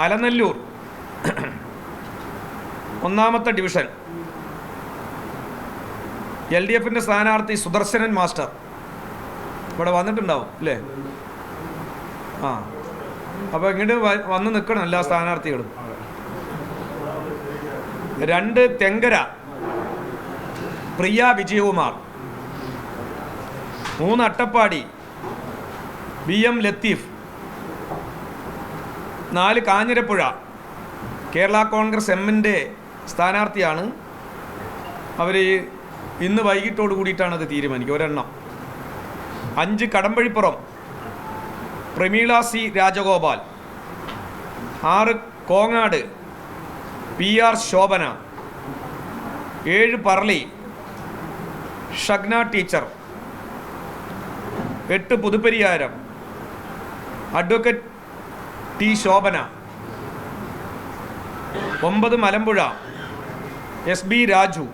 അലനല്ലൂർ. ഒന്നാമത്തെ division. L D എഫിന്റെ സ്ഥാനാർത്ഥി സുദർശനൻ മാസ്റ്റർ. ഇവിടെ വന്നിട്ടുണ്ടാവും അല്ലേ? ആ. അപ്പോൾ ഇങ്ങോട്ട് വന്ന് നിൽക്കണം എല്ലാ സ്ഥാനാർത്ഥികളും. രണ്ട് തെങ്കര. പ്രിയ വിജയകുമാർ. മൂന്ന് അട്ടപ്പാടി. B M Latheef. നാല് കാഞ്ഞിരപ്പുഴ. കേരള കോൺഗ്രസ് എമ്മിന്റെ സ്ഥാനാർത്ഥിയാണ്. അവർ ഇന്ന് വൈകിട്ടോട് കൂടിയിട്ടാണ് അത് തീരുമാനിക്കുക. ഒരെണ്ണം. അഞ്ച് കടമ്പഴിപ്പുറം. പ്രമീള സി രാജഗോപാൽ. ആറ് കോങ്ങാട്. P R Shobhana. ഏഴ് പറളി. ഷഗ്ന ടീച്ചർ. എട്ട് പുതുപ്പരിയാരം. Advocate T Shobhana. ഒമ്പത് മലമ്പുഴ. S B Raju.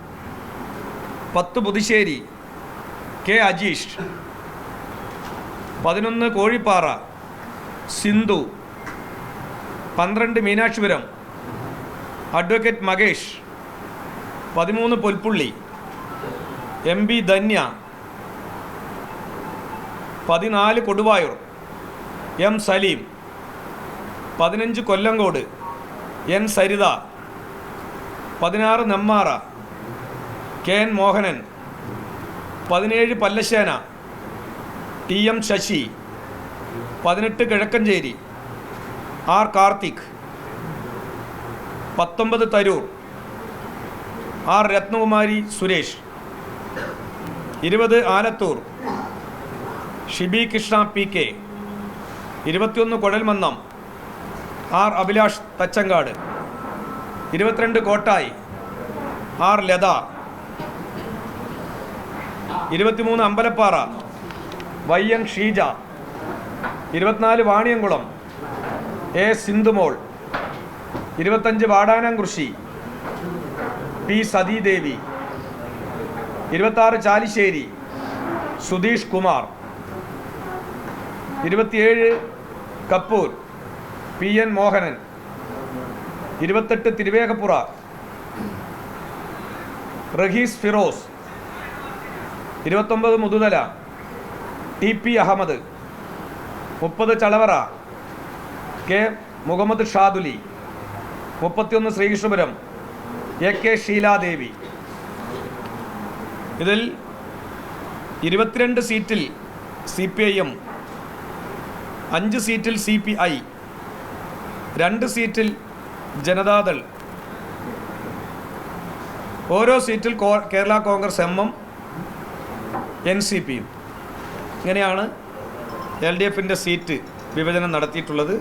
പത്ത് പുതുശ്ശേരി. കെ അജീഷ്. പതിനൊന്ന് കോഴിപ്പാറ. സിന്ധു. പന്ത്രണ്ട് മീനാക്ഷിപുരം. അഡ്വക്കേറ്റ് മകേഷ്. പതിമൂന്ന് പൊൽപ്പുള്ളി. M B Dhanya. പതിനാല് കൊടുവായൂർ. എം സലീം. പതിനഞ്ച് കൊല്ലങ്കോട്. എൻ. സരിത. പതിനാറ് നെമ്മാറ. കെ. എൻ. മോഹനൻ. പതിനേഴ് പല്ലശ്ശേന. ടി. എം. ശശി. പതിനെട്ട് കിഴക്കഞ്ചേരി. ആർ. കാർത്തിക്. പത്തൊമ്പത് തരൂർ. ആർ. രത്നകുമാരി സുരേഷ്. ഇരുപത് ആലത്തൂർ. ഷിബി കൃഷ്ണ പി. കെ. ഇരുപത്തിയൊന്ന് കുഴൽമന്നം ആർ അഭിലാഷ് തച്ചങ്കാട്. ഇരുപത്തിരണ്ട് കോട്ടായി. ആർ ലത. ഇരുപത്തിമൂന്ന് അമ്പലപ്പാറ. Y N Sheeja. ഇരുപത്തിനാല് വാണിയംകുളം. എ സിന്ധുമോൾ. ഇരുപത്തഞ്ച് വാടാനംകൃഷി. പി സതീദേവി. ഇരുപത്താറ് ചാലിശ്ശേരി. സുധീഷ് കുമാർ. ഇരുപത്തിയേഴ് കപ്പൂർ. P N Mohanan. ഇരുപത്തെട്ട് തിരുവേഗപ്പുറ. റഹീസ് ഫിറോസ്. ഇരുപത്തൊമ്പത് മുതുതല. T P Ahmed. മുപ്പത് ചളവറ. കെ മുഹമ്മദ് ഷാദുലി. മുപ്പത്തിയൊന്ന് ശ്രീകൃഷ്ണപുരം. A K Sheeladevi. ഇതിൽ ഇരുപത്തിരണ്ട് സീറ്റിൽ സി പി ഐ എം. അഞ്ച് സീറ്റിൽ സി പി ഐ. രണ്ട് സീറ്റിൽ ജനതാദൾ. ഓരോ സീറ്റിൽ കേരള കോൺഗ്രസ് എമ്മും എൻ സി പിയും. ഇങ്ങനെയാണ് എൽ ഡി എഫിന്റെ സീറ്റ് വിഭജനം നടത്തിയിട്ടുള്ളത്.